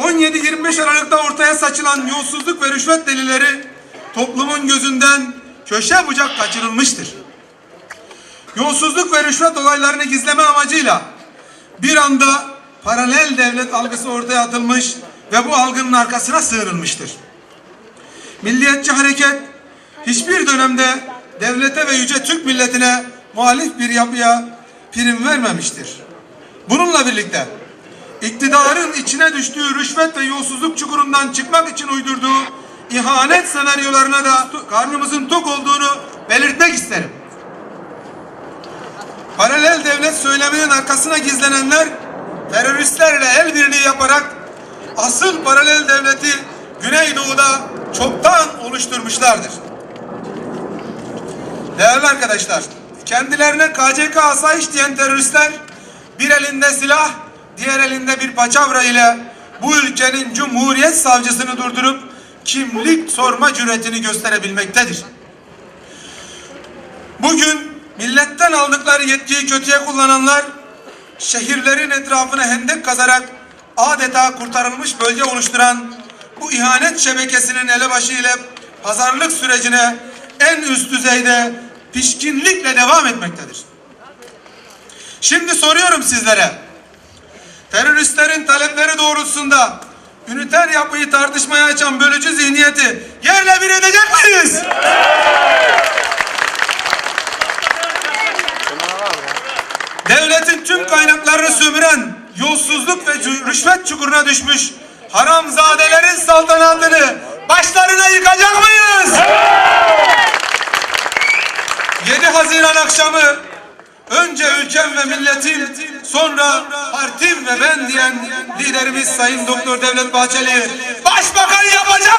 17-25 Aralık'ta ortaya saçılan yolsuzluk ve rüşvet delileri toplumun gözünden köşe bucak kaçırılmıştır. Yolsuzluk ve rüşvet olaylarını gizleme amacıyla bir anda paralel devlet algısı ortaya atılmış ve bu algının arkasına sığınılmıştır. Milliyetçi hareket hiçbir dönemde devlete ve yüce Türk milletine muhalif bir yapıya prim vermemiştir. Bununla birlikte iktidarın içine düştüğü rüşvet ve yolsuzluk çukurundan çıkmak için uydurduğu ihanet senaryolarına da karnımızın tok olduğunu belirtmek isterim. Paralel devlet söyleminin arkasına gizlenenler teröristlerle el birliği yaparak asıl paralel devleti Güneydoğu'da çoktan oluşturmuşlardır. Değerli arkadaşlar, kendilerine KCK asayiş diyen teröristler bir elinde silah, diğer elinde bir paçavra ile bu ülkenin Cumhuriyet savcısını durdurup kimlik sorma cüretini gösterebilmektedir. Bugün milletten aldıkları yetkiyi kötüye kullananlar şehirlerin etrafına hendek kazarak adeta kurtarılmış bölge oluşturan bu ihanet şebekesinin elebaşı ile pazarlık sürecine en üst düzeyde pişkinlikle devam etmektedir. Şimdi soruyorum sizlere. Teröristlerin talepleri doğrultusunda üniter yapıyı tartışmaya açan bölücü zihniyeti yerle bir edecek miyiz? Devletin tüm kaynaklarını sömüren, yolsuzluk ve rüşvet çukuruna düşmüş haramzadelerin saltanatını başlarına yıkacak mıyız? 7 Haziran akşamı önce ülkem ve milletim sonra partim ve ben diyen liderimiz Sayın Doktor Devlet Bahçeli başbakan yapacak?